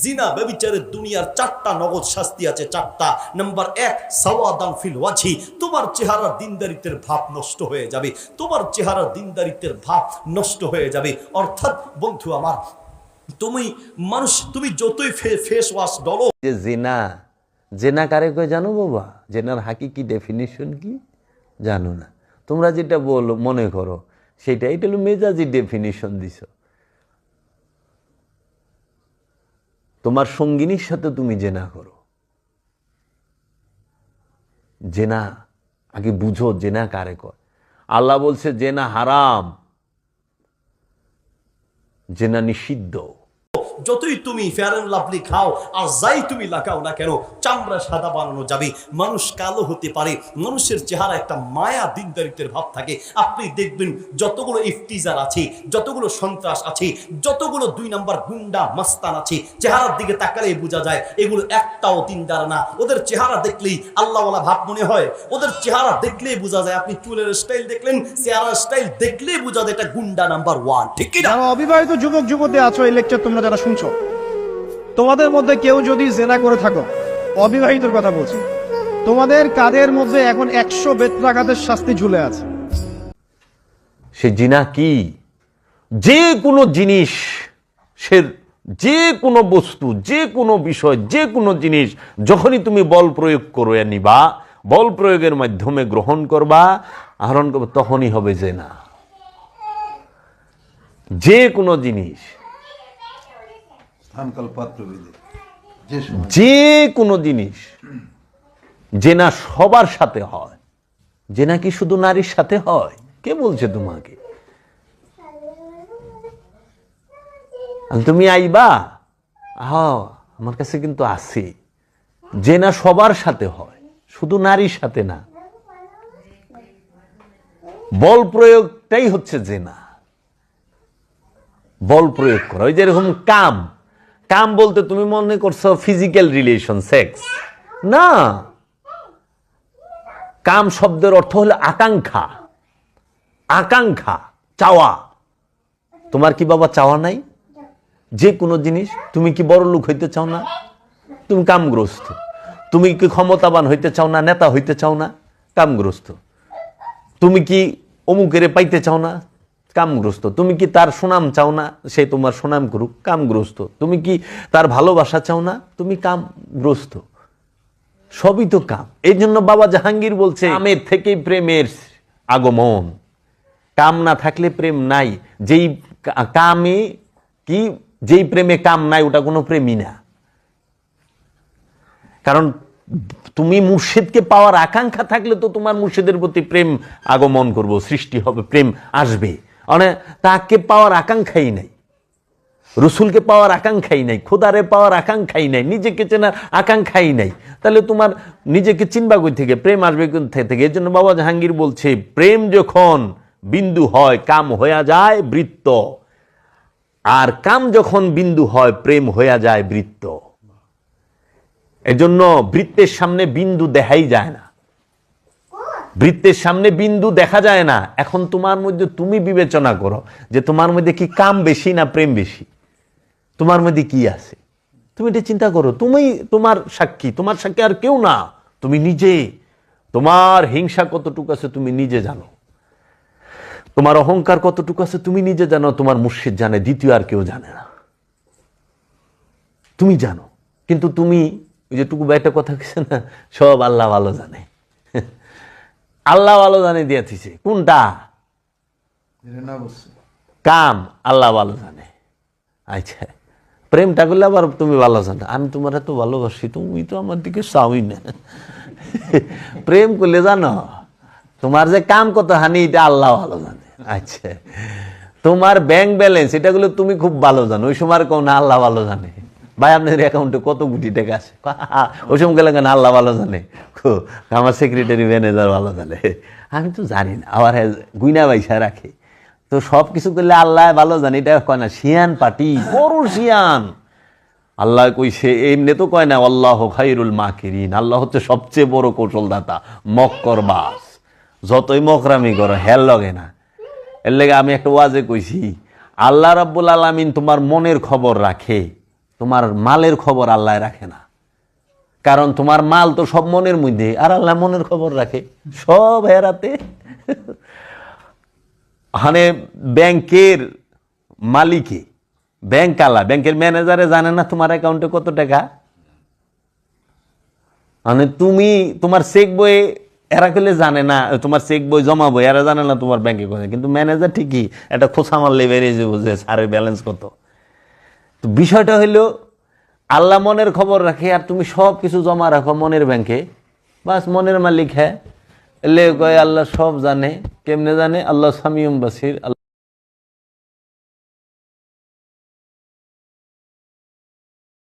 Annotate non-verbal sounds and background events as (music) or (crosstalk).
জিনা ব্যবিচারের দুনিয়ার চারটা নগদ শাস্তি আছে, চারটা। নাম্বার এক ফিল ওয়াজি তোমার দিনদারিত্বের ভাব নষ্ট হয়ে যাবে। তোমার দিনদারিত্বের ভাব নষ্ট হয়ে যাবে। অর্থাৎ, বন্ধু আমার, তুমি মানুষ, তুমি যতই ফেস ওয়াশ ডলো। যে জেনা জেনা কারে কয় জানো বাবা? জেনার হাকিকি ডেফিনিশন কি? জানো না। তোমরা যেটা বলো, মনে করো সেটা এটা মেজাজি ডেফিনিশন দিছ। তোমার সঙ্গিনীর সাথে তুমি জেনা করো। জেনা, আগে বুঝো জেনা কারে কর আল্লাহ বলছে, জেনা হারাম, জেনা নিষিদ্ধ। যতই তুমি ফেয়ার অ্যান্ড লাভলি খাও, আর যাই তুমি লাগাও না কেন, চামড়া সাদা বানানো যাবে। মানুষ কালো হতে পারে, মানুষের চেহারা একটা মায়া দিনদারিত্বের ভাব থাকে। আপনি দেখবেন যতগুলো ইফটিজার আছে, যতগুলো সন্ত্রাস আছে, যতগুলো দুই নাম্বার গুন্ডা মাস্তান আছে, চেহারার দিকে তাকালেই বোঝা যায়, এগুলো একটাও দিনদার না। ওদের চেহারা দেখলেই আল্লাহওয়ালা ভাব মনে হয়। ওদের চেহারা দেখলেই বোঝা যায়, আপনি চুলের স্টাইল দেখলেন, চেহারার স্টাইল দেখলেই বোঝা যায় এটা গুন্ডা নাম্বার ওয়ান ঠিক কি না? অবিবাহিত যুবক যুবতী আছো, এই লেকচার তোমরা যারা শুনছো? তোমাদের মধ্যে কেউ যদি জেনা করে থাকো, অবিবাহিতর কথা বলছি। তোমাদের কাদের মধ্যে এখন একশো বেত্রাঘাতের শাস্তি ঝুলে আছে? সে জিনা কি? যে কোনো জিনিস, সে যে কোনো বস্তু, যে কোনো বিষয়, যে কোনো জিনিস, যখনই তুমি বল প্রয়োগ করে নিবা, বল প্রয়োগের মাধ্যমে গ্রহণ করবা, আহরণ করবা, তখনই হবে যে না যে কোনো জিনিস যে কোনো জিনিস যে না সবার সাথে হয় যে নাকি শুধু নারীর সাথে হয়? কে বলছে তোমাকে? তুমি আইবা? আমার কাছে কিন্তু আছে। যে না সবার সাথে হয়, শুধু নারীর সাথে না। বল প্রয়োগটাই হচ্ছে যে না বল প্রয়োগ করা, ওই যেরকম কাম। কাম বলতে তুমি মনে করছ ফিজিক্যাল রিলেশন সেক্স না। কাম শব্দের অর্থ হলো আকাঙ্ক্ষা। আকাঙ্ক্ষা, চাওয়া। তোমার কি বাবা চাওয়া নাই? যে কোনো জিনিস, তুমি কি বড় লোক হইতে চাও না? তুমি কামগ্রস্ত। তুমি কি ক্ষমতাবান হইতে চাও না, নেতা হইতে চাও না? কামগ্রস্ত। তুমি কি অমুকেরে পাইতে চাও না? কামগ্রস্ত। তুমি কি তার সুনাম চাও না? সে তোমার সুনাম করুক, কামগ্রস্ত। তুমি কি তার ভালোবাসা চাও না? তুমি কামগ্রস্ত। সবই তো কাম। এই জন্য বাবা জাহাঙ্গীর বলছে, কামের থেকেই প্রেমের আগমন। কাম না থাকলে প্রেম নাই। যেই কামে কি, যেই প্রেমে কাম নাই, ওটা কোনো প্রেমই না। কারণ তুমি মুর্শিদকে পাওয়ার আকাঙ্ক্ষা থাকলে তো তোমার মুর্শিদের প্রতি প্রেম আগমন করব, সৃষ্টি হবে, প্রেম আসবে। মানে তাকে পাওয়ার আকাঙ্ক্ষাই নাই। রসুলকে পাওয়ার আকাঙ্ক্ষাই নাই, খোদারে পাওয়ার আকাঙ্ক্ষাই নাই, নিজেকে চেনার আকাঙ্ক্ষাই নাই। তাহলে তোমার নিজেকে চিনবা কই থেকে? প্রেম আসবে থেকে? এই জন্য বাবা জাহাঙ্গীর বলছে, প্রেম যখন বিন্দু হয়, কাম হইয়া যায় বৃত্ত। আর কাম যখন বিন্দু হয়, প্রেম হইয়া যায় বৃত্ত। এজন্য বৃত্তের সামনে বিন্দু দেখাই যায় না। বৃত্তের সামনে বিন্দু দেখা যায় না। এখন তোমার মধ্যে তুমি বিবেচনা করো যে তোমার মধ্যে কি কাম বেশি না প্রেম বেশি? তোমার মধ্যে কি আছে? তুমি এটা চিন্তা করো। তুমি তোমার সাক্ষী। তোমার সাক্ষী আর কেউ না। তুমি নিজে। তোমার হিংসা কতটুকু আছে তুমি নিজে জানো। তোমার অহংকার কতটুকু আছে তুমি নিজে জানো। তোমার মুর্শিদ জানে, দ্বিতীয় আর কেউ জানে না। তুমি জানো। কিন্তু তুমি ওই যেটুকু একটা কথা কিছু না, সব আল্লাহ ভালো জানে। আল্লাহ ভালো জানে কোনটা এটা না বলছে কাম আল্লাহ ভালো জানে। আচ্ছা প্রেমটা করলে আবার তুমি ভালো জানো। আমি তোমার এত ভালোবাসি, তুমি তো আমার দিকে চাওই না। প্রেম করলে জানো, তোমার যে কাম কত হানি, এটা আল্লাহ ভালো জানে। আচ্ছা তোমার ব্যাংক ব্যালেন্স এটাগুলো তুমি খুব ভালো জানো। ওই সময় কোন আল্লাহ ভালো জানে। ভাই আপনাদের অ্যাকাউন্টে কত কোটি টাকা আছে? (laughs) ওই সময় গেলে কেন আল্লাহ ভালো জানে। আমার সেক্রেটারি ম্যানেজার ভালো জানে। (laughs) আমি তো জানি না আবার হ্যাঁ, গুইনা বাইসা রাখে। তো সব কিছু করলে আল্লাহ ভালো জানে এটা কয় না শিয়ান পার্টি বড় শিয়ান। আল্লাহ কইছে এমনি তো কয় না আল্লাহ খাইরুল মাকিরিন আল্লাহ হচ্ছে সবচেয়ে বড় কৌশলদাতা মক্কর বাস। যতই মকরামি করো হেল লগে না। এর লেগে আমি একটা ওয়াজে কইছি আল্লাহ রাব্বুল আলামিন তোমার মনের খবর রাখে। তোমার মালের খবর আল্লাহ রাখে না। কারণ তোমার মাল তো সব মনের মধ্যে, আর আল্লাহ মনের খবর রাখে। সব হেরাতে। মানে ব্যাংকের মালিকে ব্যাংক আলা ব্যাংকের ম্যানেজারে জানে না তোমার অ্যাকাউন্টে কত টাকা? মানে তুমি, তোমার চেক বই এরা করলে জানে না, তোমার চেক বই জমাবো এরা জানে না তোমার ব্যাংকে কিন্তু ম্যানেজার ঠিকই একটা খোঁচা মারলে বেরিয়ে যাব যে স্যারের ব্যালেন্স কত। তো বিষয়টা হইল, আল্লাহ মনের খবর রাখে আর তুমি সব কিছু জমা রাখো মনের ব্যাংকে। বাস মনের মালিক হ্যাঁ। এলে কয়, আল্লাহ সব জানে, কেমনে জানে? আল্লাহ সামিউম বাসির